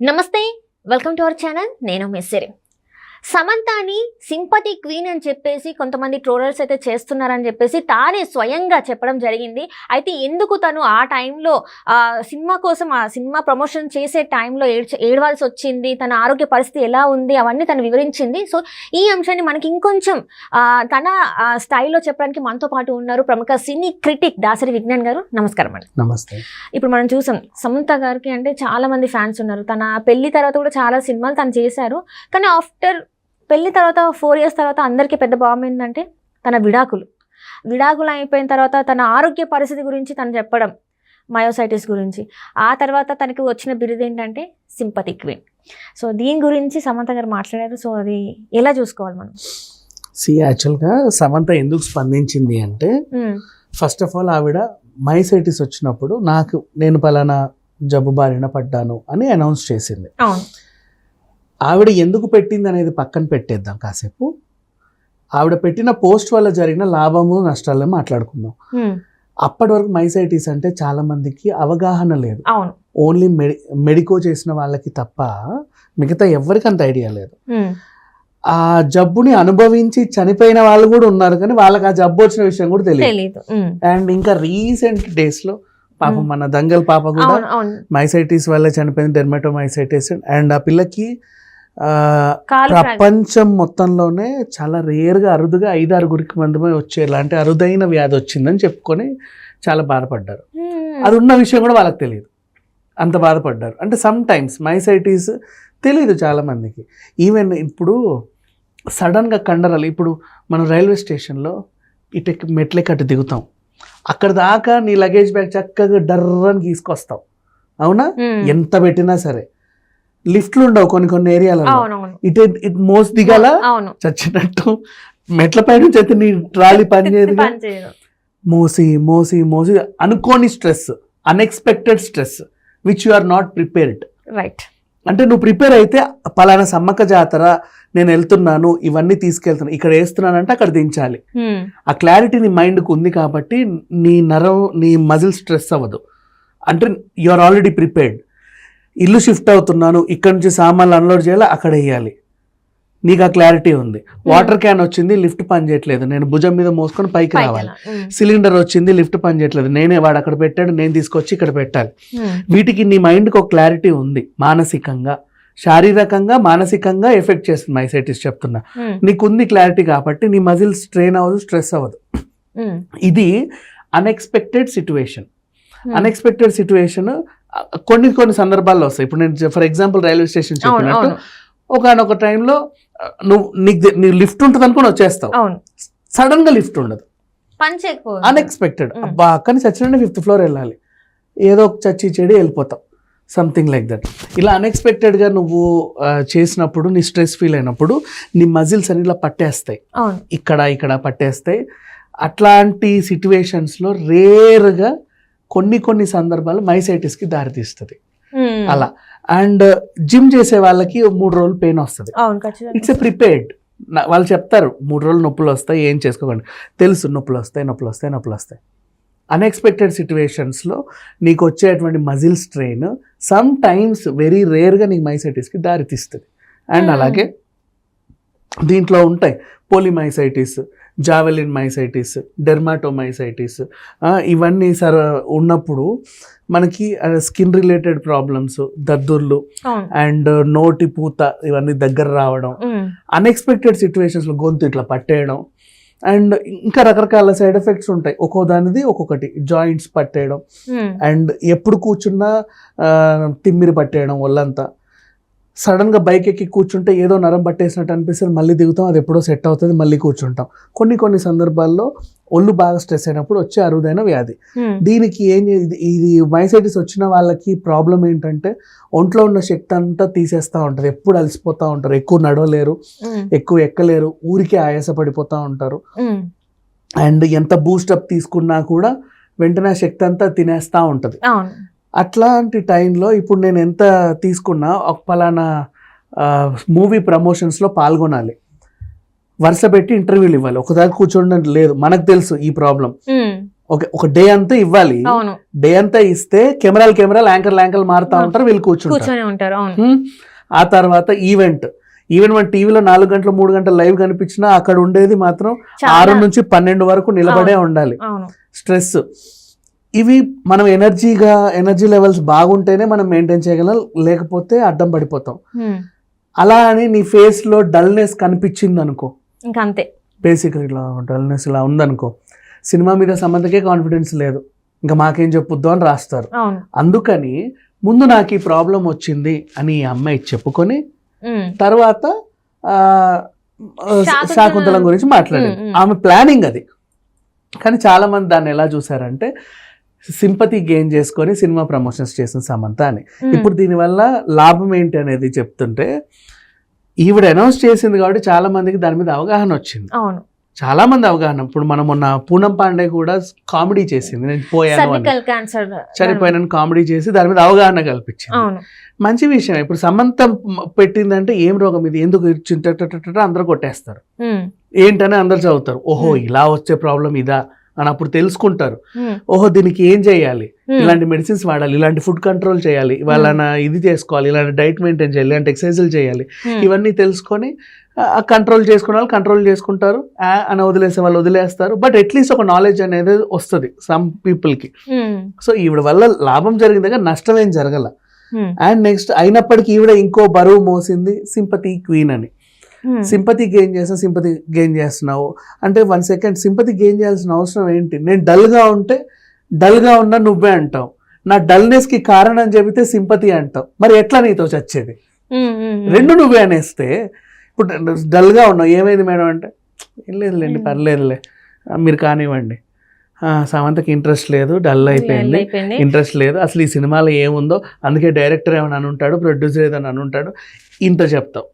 నమస్తే welcome to our channel. నేను మెస్సరి సమంతాని sympathy queen అని చెప్పేసి కొంతమంది ట్రోలర్స్ అయితే చేస్తున్నారని చెప్పేసి తానే స్వయంగా చెప్పడం జరిగింది. అయితే ఎందుకు తను ఆ టైంలో సినిమా కోసం ఆ సినిమా ప్రమోషన్ చేసే టైంలో ఏడ్చ ఏడవాల్సి వచ్చింది? తన ఆరోగ్య పరిస్థితి ఎలా ఉంది? అవన్నీ తను వివరించింది. సో ఈ అంశాన్ని మనకి ఇంకొంచెం తన స్టైల్లో చెప్పడానికి మనతో పాటు ఉన్నారు ప్రముఖ సినీ క్రిటిక్ దాసరి విజ్ఞాన్ గారు. నమస్కారం అండి. నమస్తే. ఇప్పుడు మనం చూసాం సమంత గారికి అంటే చాలా మంది ఫ్యాన్స్ ఉన్నారు. తన పెళ్ళి తర్వాత కూడా చాలా సినిమాలు తను చేశారు. కానీ ఆఫ్టర్ పెళ్ళి తర్వాత ఫోర్ ఇయర్స్ తర్వాత అందరికీ పెద్ద బాంబు ఏంటంటే తన విడాకులు. విడాకులు అయిపోయిన తర్వాత తన ఆరోగ్య పరిస్థితి గురించి తను చెప్పడం మయోసైటిస్ గురించి. ఆ తర్వాత తనకి వచ్చిన బిరుదు ఏంటంటే సింపతి క్వీన్. సో దీని గురించి సమంత గారు మాట్లాడారు. సో అది ఎలా చూసుకోవాలి మనం? సి యాక్చువల్గా సమంత ఎందుకు స్పందించింది అంటే ఫస్ట్ ఆఫ్ ఆల్ ఆవిడ మైసైటిస్ వచ్చినప్పుడు నాకు నేను పలానా జబ్బు బారిన పడ్డాను అని అనౌన్స్ చేసింది. ఆవిడ ఎందుకు పెట్టింది అనేది పక్కన పెట్టేద్దాం కాసేపు. ఆవిడ పెట్టిన పోస్ట్ వల్ల జరిగిన లాభము నష్టాలను మాట్లాడుకుందాం. అప్పటి వరకు మైసైటిస్ అంటే చాలా మందికి అవగాహన లేదు. ఓన్లీ మెడి మెడికో చేసిన వాళ్ళకి తప్ప మిగతా ఎవరికి అంత ఐడియా లేదు. ఆ జబ్బుని అనుభవించి చనిపోయిన వాళ్ళు కూడా ఉన్నారు కానీ వాళ్ళకి ఆ జబ్బు వచ్చిన విషయం కూడా తెలియదు అండ్ ఇంకా రీసెంట్ డేస్లో పాపం. మన దంగల్ పాప కూడా మైసైటిస్ వల్ల చనిపోయింది డెర్మటోమైసైటిస్ అండ్ ఆ పిల్లకి ప్రపంచం మొత్తంలోనే చాలా రేర్గా అరుదుగా ఐదు ఆరుగురికి మందిమే వచ్చే ఇలాంటి అరుదైన వ్యాధి వచ్చిందని చెప్పుకొని చాలా బాధపడ్డారు. అది ఉన్న విషయం కూడా వాళ్ళకి తెలియదు అంత బాధపడ్డారు. అంటే సమ్ టైమ్స్ మైసైటిస్ తెలియదు చాలా మందికి ఈవెన్ ఇప్పుడు సడన్గా కండరాలు ఇప్పుడు మనం రైల్వే స్టేషన్లో ఇటు ఎక్కి మెట్లెక్కి అటు దిగుతాం. అక్కడ దాకా నీ లగేజ్ బ్యాగ్ చక్కగా డర్రని తీసుకొస్తావు అవునా. ఎంత పెట్టినా సరే. లిఫ్ట్లు ఉండవు కొన్ని కొన్ని ఏరియాలలో. అవునవును. ఇటు ఇటు మోసి దిగాల? చచ్చినట్టు. మెట్ల పై నుంచి అయితే నీ ట్రాలీ పని చేయదు పని చేయదు. మోసి మోసి మోసి అనుకోని stress unexpected stress which you are not prepared right అంటే నువ్వు ప్రిపేర్ అయితే పలానా సమ్మక్క జాతర నేను వెళ్తున్నాను ఇవన్నీ తీసుకెళ్తున్నాను ఇక్కడ వేస్తున్నాను అంటే అక్కడ దించాలి. ఆ క్లారిటీ నీ మైండ్కి ఉంది కాబట్టి నీ నరం నీ మజిల్ స్ట్రెస్ అవ్వదు. అంటే యు ఆర్ ఆల్రెడీ ప్రిపేర్డ్ ఇల్లు షిఫ్ట్ అవుతున్నాను ఇక్కడ నుంచి సామాన్లు అన్లోడ్ చేయాలి అక్కడ వేయాలి. నీకు ఆ క్లారిటీ ఉంది. వాటర్ క్యాన్ వచ్చింది లిఫ్ట్ పని చేయట్లేదు. నేను భుజం మీద మోసుకొని పైకి రావాలి. సిలిండర్ వచ్చింది లిఫ్ట్ పని చేయట్లేదు. నేనే వాడు అక్కడ పెట్టాడు నేను తీసుకొచ్చి ఇక్కడ పెట్టాలి. వీటికి నీ మైండ్కి ఒక క్లారిటీ ఉంది మానసికంగా. శారీరకంగా మానసికంగా ఎఫెక్ట్ చేస్తుంది మైసైటిస్ చెప్తున్నా. నీకు ఉంది క్లారిటీ కాబట్టి నీ మజిల్ స్ట్రెయిన్ అవ్వదు స్ట్రెస్ అవ్వదు. ఇది అన్ఎక్స్పెక్టెడ్ సిచ్యువేషన్ అన్ఎక్స్పెక్టెడ్ సిచ్యువేషన్ కొన్ని కొన్ని సందర్భాల్లో వస్తాయి. ఇప్పుడు నేను ఫర్ ఎగ్జాంపుల్ రైల్వే స్టేషన్ చెప్పినట్టు ఒకనొక టైంలో నువ్వు నీకు నీ లిఫ్ట్ ఉంటుంది అనుకుని వచ్చేస్తావు. సడన్గా లిఫ్ట్ ఉండదు. అన్ఎక్స్పెక్టెడ్. అబ్బా అక్కడి చచ్చిన ఫిఫ్త్ ఫ్లోర్ వెళ్ళాలి. ఏదో ఒక చచ్చి చెడి వెళ్ళిపోతాం సంథింగ్ లైక్ దట్ ఇలా అన్ఎక్స్పెక్టెడ్గా నువ్వు చేసినప్పుడు నీ స్ట్రెస్ ఫీల్ అయినప్పుడు నీ మజిల్స్ అని ఇలా పట్టేస్తాయి. ఇక్కడ ఇక్కడ పట్టేస్తాయి. అట్లాంటి సిచ్యువేషన్స్లో రేర్గా కొన్ని కొన్ని సందర్భాలు మైసైటిస్కి దారితీస్తుంది. అలా. అండ్ జిమ్ చేసే వాళ్ళకి మూడు రోజులు పెయిన్ వస్తుంది. ఇట్స్ ఎ ప్రిపేర్డ్ వాళ్ళు చెప్తారు మూడు రోజులు నొప్పులు వస్తాయి ఏం చేసుకోకండి. తెలుసు నొప్పులు వస్తాయి నొప్పులు వస్తాయి నొప్పులు వస్తాయి. అన్ఎక్స్పెక్టెడ్ సిచ్యువేషన్స్లో నీకు వచ్చేటువంటి muscle strain some times very రేర్గా నీకు మైసైటిస్కి దారితీస్తుంది. అండ్. అలాగే దీంట్లో ఉంటాయి పోలిమైసైటిస్ జావెలిన్ మైసైటిస్ డెర్మాటోమైసైటిస్ ఇవన్నీ సర్ ఉన్నప్పుడు మనకి స్కిన్ రిలేటెడ్ ప్రాబ్లమ్స్ దద్దుర్లు అండ్ నోటి పూత ఇవన్నీ దగ్గర రావడం. అన్ఎక్స్పెక్టెడ్ సిచ్యువేషన్స్లో గొంతు ఇట్లా పట్టేయడం అండ్ ఇంకా రకరకాల సైడ్ ఎఫెక్ట్స్ ఉంటాయి ఒక్కో దానిది ఒక్కొక్కటి జాయింట్స్ పట్టేయడం. అండ్ ఎప్పుడు కూర్చున్నా తిమ్మిరి పట్టేయడం ఒళ్ళంతా సడన్గా బైక్ ఎక్కి కూర్చుంటే ఏదో నరం పట్టేసినట్టు అనిపిస్తుంది. మళ్ళీ దిగుతాం అది ఎప్పుడో సెట్ అవుతుంది మళ్ళీ కూర్చుంటాం. కొన్ని కొన్ని సందర్భాల్లో ఒళ్ళు బాగా స్ట్రెస్ అయినప్పుడు వచ్చే అరుదైన వ్యాధి. దీనికి ఏం ఇది- మైసైటిస్ వచ్చిన వాళ్ళకి ప్రాబ్లం ఏంటంటే ఒంట్లో ఉన్న శక్తి అంతా తీసేస్తూ ఉంటారు ఎప్పుడు అలసిపోతూ ఉంటారు. ఎక్కువ నడవలేరు. ఎక్కువ ఎక్కలేరు ఊరికే ఆయాసపడిపోతూ ఉంటారు. ఉమ్. అండ్ ఎంత బూస్టప్ తీసుకున్నా కూడా వెంటనే శక్తి అంతా తినేస్తూ ఉంటుంది. అట్లాంటి టైంలో ఇప్పుడు నేను ఎంత తీసుకున్నా ఒక పలానా మూవీ ప్రమోషన్స్లో పాల్గొనాలి. వరుస పెట్టి ఇంటర్వ్యూలు ఇవ్వాలి. ఒకదాని కూర్చోండి లేదు. మనకు తెలుసు ఈ ప్రాబ్లం. ఉమ్. ఒక డే అంతా ఇవ్వాలి. డే అంతా ఇస్తే కెమెరాలు కెమెరాలు యాంకర్ యాంకర్లు మారుతా ఉంటారు వీళ్ళు కూర్చుంటారు. ఆ తర్వాత ఈవెంట్. ఈవెన్ మన టీవీలో నాలుగు గంటలు మూడు గంటలు లైవ్ కనిపించినా అక్కడ ఉండేది మాత్రం ఆరు నుంచి పన్నెండు వరకు నిలబడే ఉండాలి. స్ట్రెస్ ఇవి మనం ఎనర్జీగా ఎనర్జీ లెవెల్స్ బాగుంటేనే మనం మెయింటైన్ చేయగలం లేకపోతే అడ్డం పడిపోతాం. అలా అని నీ ఫేస్లో డల్నెస్ కనిపించింది అనుకో ఇంకా అంతే బేసిక్ ఇలా డల్నెస్ ఇలా ఉందనుకో. సినిమా మీద సంబంధకే కాన్ఫిడెన్స్ లేదు. ఇంకా మాకేం చెప్పొద్దు అని రాస్తారు. అందుకని ముందు నాకు ఈ ప్రాబ్లం వచ్చింది అని ఈ అమ్మాయి చెప్పుకొని. తర్వాత శాకుంతలం- గురించి మాట్లాడింది. ఆమె ప్లానింగ్ అది. కానీ చాలా మంది దాన్ని ఎలా చూసారంటే సింపతి గెయిన్ చేసుకొని సినిమా ప్రమోషన్స్ చేసిన సమంత అని. ఇప్పుడు దీనివల్ల లాభం ఏంటి అనేది చెప్తుంటే ఈవిడ అనౌన్స్ చేసింది కాబట్టి చాలా మందికి దాని మీద అవగాహన వచ్చింది. అవును. చాలా మంది అవగాహన. ఇప్పుడు మనం మొన్న పూనం పాండే కూడా కామెడీ చేసింది. నేను పోయాను చనిపోయిన కామెడీ చేసి దాని మీద అవగాహన కల్పించింది. మంచి విషయం. ఇప్పుడు సమంత మ- పెట్టిందంటే ఏం రోగం ఇది? ఎందుకు అందరూ కొట్టేస్తారు. ఏంటని అందరు చదువుతారు. ఓహో. ఇలా వచ్చే ప్రాబ్లం ఇదా? అని అప్పుడు తెలుసుకుంటారు. ఓహో దీనికి ఏం చేయాలి. ఇలాంటి మెడిసిన్స్ వాడాలి ఇలాంటి ఫుడ్ కంట్రోల్ చేయాలి వాళ్ళ ఇది చేసుకోవాలి ఇలాంటి డైట్ మెయింటైన్ చేయాలి ఇలాంటి ఎక్సర్సైజులు చేయాలి. ఇవన్నీ తెలుసుకొని కంట్రోల్ చేసుకునే వాళ్ళు కంట్రోల్ చేసుకుంటారు అని వదిలేసే వాళ్ళు వదిలేస్తారు బట్ అట్లీస్ట్ ఒక నాలెడ్జ్ అనేది వస్తుంది సమ్ పీపుల్కి. సో ఈవిడ వల్ల లాభం జరిగింది నష్టం ఏం జరగల. అండ్ నెక్స్ట్ అయినప్పటికీ ఈవిడ ఇంకో బరువు మోసింది సింపతి క్వీన్ అని. సింపతి గెయిన్ చేస్తా సింపతి గెయిన్ చేస్తున్నావు. అంటే వన్ సెకండ్ సింపతి గెయిన్ చేయాల్సిన అవసరం ఏంటి? నేను డల్గా ఉంటే డల్గా ఉన్నా నువ్వే అంటావు. నా డల్నెస్కి కారణం చెబితే సింపతి అంటావు. మరి ఎట్లా నీతో చచ్చేది? ఉమ్. ఉమ్. రెండు నువ్వే అనేస్తే ఇప్పుడు డల్గా ఉన్నావు. ఏమైంది మేడం అంటే ఏం లేదులేండి Hmm. పర్లేదులే. మీరు కానివ్వండి. సమంతకి ఇంట్రెస్ట్ లేదు డల్ అయిపోయింది. ఇంట్రెస్ట్ లేదు. అసలు ఈ సినిమాలో ఏముందో అందుకే డైరెక్టర్ ఏమైనా అని ఉంటాడు ప్రొడ్యూసర్ ఏదైనా అని ఉంటాడు ఇంత చెప్తావు.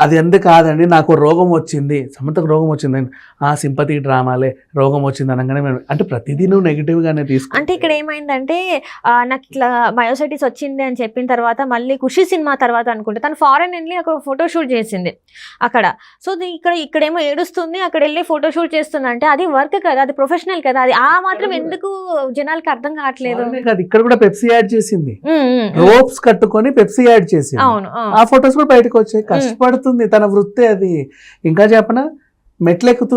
అది అంతే కాదండి? నాకు రోగం వచ్చింది. సమంతకు రోగం వచ్చిందని ఆ సింపతి డ్రామాలే రోగం వచ్చింది అనగానే మేము అంటే ప్రతిదీ నువ్వు నెగిటివ్గానే తీసుకు అంటే ఇక్కడ ఏమైందంటే నాకు ఇట్లా మయోసైటిస్ వచ్చింది అని చెప్పిన తర్వాత మళ్ళీ ఖుషి సినిమా తర్వాత అనుకుంటే. తను ఫారెన్ వెళ్ళి ఒక ఫోటోషూట్ చేసింది అక్కడ. సో ఇక్కడ ఇక్కడేమో ఏడుస్తుంది అక్కడ వెళ్ళి ఫోటోషూట్ చేస్తుంది అంటే అది వర్క్ కదా అది ప్రొఫెషనల్ కదా అది ఆ మాత్రం ఎందుకు జనాలకి అర్థం కావట్లేదు? ఇక్కడ కూడా పెప్సీ యాడ్ చేసింది. రోప్స్ కట్టుకొని పెప్సీ యాడ్ చేసింది. ఆ. ఫొటోస్ కూడా బయటకు వచ్చాయి. కష్టపడుతుంది తన వృత్తి అది. ఇంకా చెప్పనా? మెట్లెక్కుతూ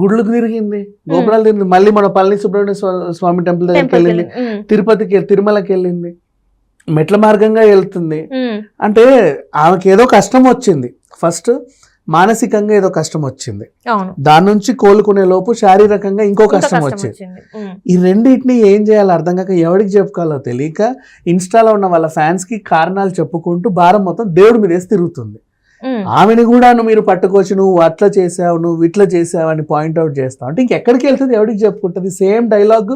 గుడ్లకు తిరిగింది. గోపురాలు తిరిగింది. మళ్ళీ మన పళని సుబ్రహ్మణ్య స్వా- స్వామి టెంపుల్ దగ్గరికి వెళ్ళింది. తిరుపతికి తిరుమలకి వెళ్ళింది. మెట్ల మార్గంగా వెళ్తుంది. అంటే ఆమెకి ఏదో కష్టం వచ్చింది. ఫస్ట్ మానసికంగా ఏదో కష్టం వచ్చింది. దాని నుంచి కోలుకునే లోపు శారీరకంగా ఇంకో కష్టం వచ్చింది. ఈ రెండింటిని ఏం చేయాలో అర్థం కాక ఎవరికి చెప్పుకోవాలో తెలియక ఇన్స్టాలో ఉన్న వాళ్ళ ఫ్యాన్స్కి కారణాలు చెప్పుకుంటూ భారం మొత్తం దేవుడి మీద తిరుగుతుంది. ఆమెను కూడా నువ్వు మీరు పట్టుకోవచ్చు నువ్వు అట్లా చేసావు నువ్వు ఇట్లా చేసావు అని పాయింట్అవుట్ చేస్తావు అంటే ఇంకెక్కడికి వెళ్తుంది ఎవరికి చెప్పుకుంటుంది? సేమ్ డైలాగ్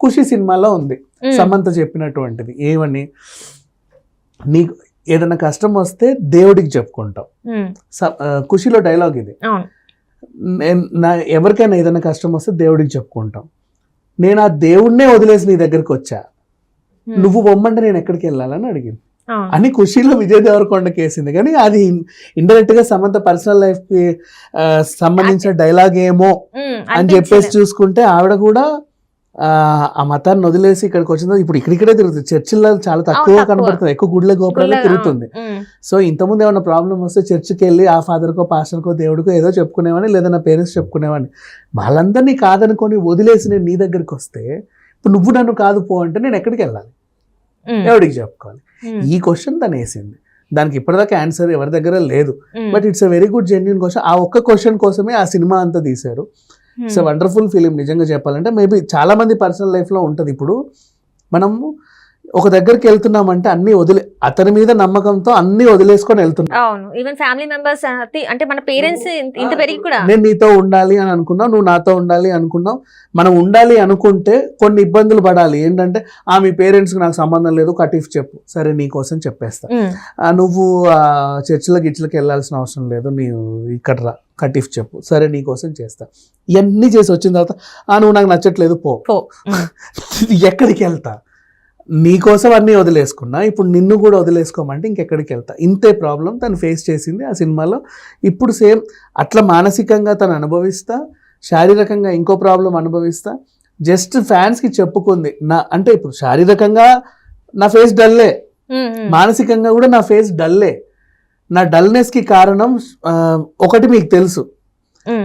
ఖుషి సినిమాలో ఉంది. సమంత చెప్పినటువంటిది. ఏమని? నీకు ఏదైనా కష్టం వస్తే దేవుడికి ఆ, ఖుషిలో డైలాగ్ ఇది. నేను నా ఎవరికైనా ఏదైనా కష్టం వస్తే దేవుడికి చెప్పుకుంటాం. నేను ఆ దేవుడినే వదిలేసి నీ దగ్గరికి వచ్చా? నువ్వు పొమ్మంటే నేను ఎక్కడికి వెళ్ళాలని అడిగింది. అని ఖుషీలో విజయ్ దేవరకొండ కేసింది కానీ అది ఇండైరెక్ట్గా సమంత పర్సనల్ లైఫ్కి సంబంధించిన డైలాగ్ ఏమో అని చెప్పేసి. చూసుకుంటే ఆవిడ కూడా ఆ, మతాన్ని వదిలేసి ఇక్కడికి వచ్చింది ఇప్పుడు ఇక్కడిక్కడే తిరుగుతుంది. చర్చిల్లో చాలా తక్కువ. కనపడుతుంది. ఎక్కువ గుడ్ల గోపురాలే తిరుగుతుంది. సో ఇంతకుముందు ఏమైనా ప్రాబ్లం వస్తే చర్చికి వెళ్ళి ఆ ఫాదర్కో పాస్టర్కో దేవుడికో ఏదో చెప్పుకునేవాడిని లేదా నా పేరెంట్స్ చెప్పుకునేవాడిని. వాళ్ళందరినీ కాదనుకొని వదిలేసి నేను నీ దగ్గరికి వస్తే ఇప్పుడు నువ్వు నన్ను కాదు పో అంటే నేను ఎక్కడికి వెళ్ళాలి? ఉమ్, ఎవడికి చెప్పుకోవాలి? ఈ క్వశ్చన్ తను వేసింది. దానికి ఇప్పటిదాకా ఆన్సర్ ఎవరి దగ్గర లేదు. But it's a very good genuine question ఆ ఒక్క క్వశ్చన్ కోసమే ఆ సినిమా అంతా తీశారు. ఇట్స్ వండర్ఫుల్ ఫిలిం నిజంగా చెప్పాలంటే. మేబీ చాలా మంది పర్సనల్ లైఫ్లో ఉంటుంది ఇప్పుడు. మనము ఒక దగ్గరికి వెళ్తున్నామంటే అన్ని వదిలే అతని మీద నమ్మకంతో అన్ని వదిలేసుకొని వెళ్తున్నాం. అవును ఈవెన్ ఫ్యామిలీ మెంబర్స్ అంటే మన పేరెంట్స్ ఇంత పెరిగి కూడా. నేను నీతో ఉండాలి అని అనుకున్నావు నువ్వు నాతో ఉండాలి అనుకున్నావు. మనం ఉండాలి అనుకుంటే కొన్ని ఇబ్బందులు పడాలి. ఏంటంటే ఆ మీ పేరెంట్స్కి నాకు సంబంధం లేదు కటీఫ్ చెప్పు. సరే నీ కోసం చెప్పేస్తా. నువ్వు ఆ, చర్చిలకి గిట్లకి వెళ్ళాల్సిన అవసరం లేదు నీవు ఇక్కడ రా కటీఫ్ చెప్పు. సరే నీ కోసం చేస్తా. ఇవన్నీ చేసి వచ్చిన తర్వాత ఆ నువ్వు నాకు నచ్చట్లేదు పో. ఎక్కడికి వెళ్తా? నీ కోసం అన్నీ వదిలేసుకున్నా ఇప్పుడు నిన్ను కూడా వదిలేసుకోమంటే ఇంకెక్కడికి వెళ్తా. ఇంతే ప్రాబ్లం తను ఫేస్ చేసింది ఆ సినిమాలో. ఇప్పుడు సేమ్ అట్లా మానసికంగా తను అనుభవిస్తా శారీరకంగా ఇంకో ప్రాబ్లం అనుభవిస్తా. జస్ట్ ఫ్యాన్స్కి చెప్పుకుంది నా అంటే ఇప్పుడు శారీరకంగా నా ఫేస్ డల్లే మానసికంగా కూడా నా ఫేస్ డల్లే నా డల్నెస్కి కారణం ఒకటి మీకు తెలుసు.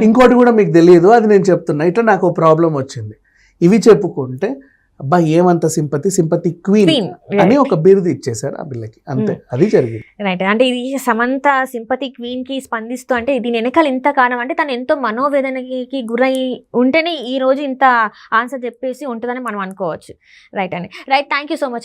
ఇంకోటి కూడా మీకు తెలియదు అది నేను చెప్తున్నా. ఇట్లా నాకు ప్రాబ్లం వచ్చింది. ఇవి చెప్పుకుంటే అబ్బా ఏమంత సింపతి? సింపతి క్వీన్ అని ఒక బిరుదు ఇచ్చేశారు ఆ పిల్లకి. అంతే అది జరిగింది. రైట్ అంటే ఇది సమంత సింపతి క్వీన్కి స్పందిస్తూ అంటే దీని వెనకాల ఇంత కారణం. అంటే తను ఎంతో మనోవేదనకి గురై ఉంటేనే ఈ రోజు ఇంత ఆన్సర్ చెప్పేసి ఉంటుందని మనం అనుకోవచ్చు. రైట్ అండి right thank you so much